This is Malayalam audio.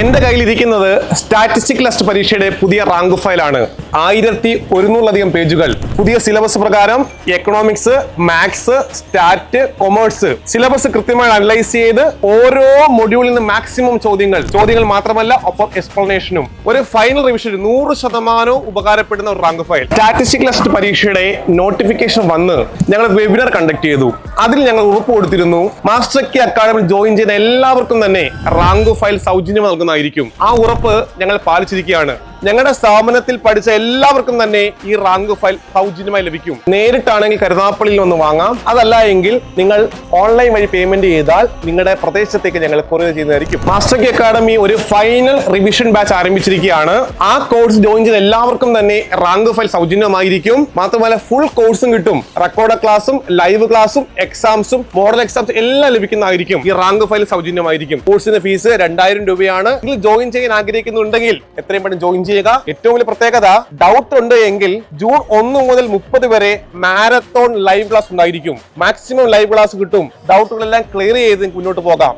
എന്റെ കയ്യിലിരിക്കുന്നത് സ്റ്റാറ്റിസ്റ്റിക് ടെസ്റ്റ് പരീക്ഷയുടെ പുതിയ റാങ്ക് ഫയലാണ് ആയിരത്തി ഒരുന്നൂറിലധികം പേജുകൾ. പുതിയ സിലബസ് പ്രകാരം economics maths stat commerce syllabus കൃത്യമായി അനലൈസ് ചെയ്ത് ഓരോ മൊഡ്യൂളിൽ നിന്ന് മാക്സിമം ചോദ്യങ്ങൾ. ചോദ്യങ്ങൾ മാത്രമല്ല ഒപ്പം എക്സ്പ്ലനേഷനും ഒരു ഫൈനൽ റിവിഷൻ നൂറ് ശതമാനവും ഉപകാരപ്പെടുന്ന ഒരു റാങ്ക് ഫയൽ സ്റ്റാറ്റിസ്റ്റിക് ടെസ്റ്റ് പരീക്ഷയുടെ നോട്ടിഫിക്കേഷൻ വന്ന് ഞങ്ങൾ വെബിനാർ കണ്ടക്ട് ചെയ്തു. അതിൽ ഞങ്ങൾ ഉറപ്പ് കൊടുത്തിരുന്നു മാസ്റ്റർ അക്കാദമി ജോയിൻ ചെയ്ത എല്ലാവർക്കും തന്നെ റാങ്ക് ഫയൽ സൗജന്യം നൽകുന്നതായിരിക്കും ആ ഉറപ്പ് ഞങ്ങൾ പാലിച്ചിരിക്കുകയാണ്. ഞങ്ങളുടെ സ്ഥാപനത്തിൽ പഠിച്ച എല്ലാവർക്കും തന്നെ ഈ റാങ്ക് ഫയൽ സൗജന്യമായി ലഭിക്കും. നേരിട്ടാണെങ്കിൽ കരുനാപ്പള്ളിയിൽ വന്ന് വാങ്ങാം. അതല്ല എങ്കിൽ നിങ്ങൾ ഓൺലൈൻ വഴി പേയ്മെന്റ് ചെയ്താൽ നിങ്ങളുടെ പ്രദേശത്തേക്ക് ഞങ്ങൾ കൊറിയർ ചെയ്യുന്നതായിരിക്കും. മാസ്റ്റർ അക്കാഡമി ഒരു ഫൈനൽ റിവിഷൻ ബാച്ച് ആരംഭിച്ചിരിക്കുകയാണ്. ആ കോഴ്സ് ജോയിൻ ചെയ്ത എല്ലാവർക്കും തന്നെ റാങ്ക് ഫയൽ സൗജന്യമായിരിക്കും. മാത്രമല്ല ഫുൾ കോഴ്സും കിട്ടും. റെക്കോർഡ് ക്ലാസ്സും ലൈവ് ക്ലാസ്സും എക്സാംസും മോഡൽ എക്സാംസും എല്ലാം ലഭിക്കുന്നതായിരിക്കും. ഈ റാങ്ക് ഫയൽ സൗജന്യമായിരിക്കും. കോഴ്സിന്റെ ഫീസ് രണ്ടായിരം രൂപയാണ്. നിങ്ങൾ ജോയിൻ ചെയ്യാൻ ആഗ്രഹിക്കുന്നുണ്ടെങ്കിൽ എത്രയും പെട്ടെന്ന് ജോയിൻ ചെയ്യുക. ഏറ്റവും വലിയ പ്രത്യേകത ഡൗട്ട് ഉണ്ട് എങ്കിൽ ജൂൺ ഒന്ന് മുതൽ മുപ്പത് വരെ മാരത്തോൺ ലൈവ് ക്ലാസ് ഉണ്ടായിരിക്കും. മാക്സിമം ലൈവ് ക്ലാസ് കിട്ടും. ഡൗട്ടുകളെല്ലാം ക്ലിയർ ചെയ്ത് മുന്നോട്ട് പോകാം.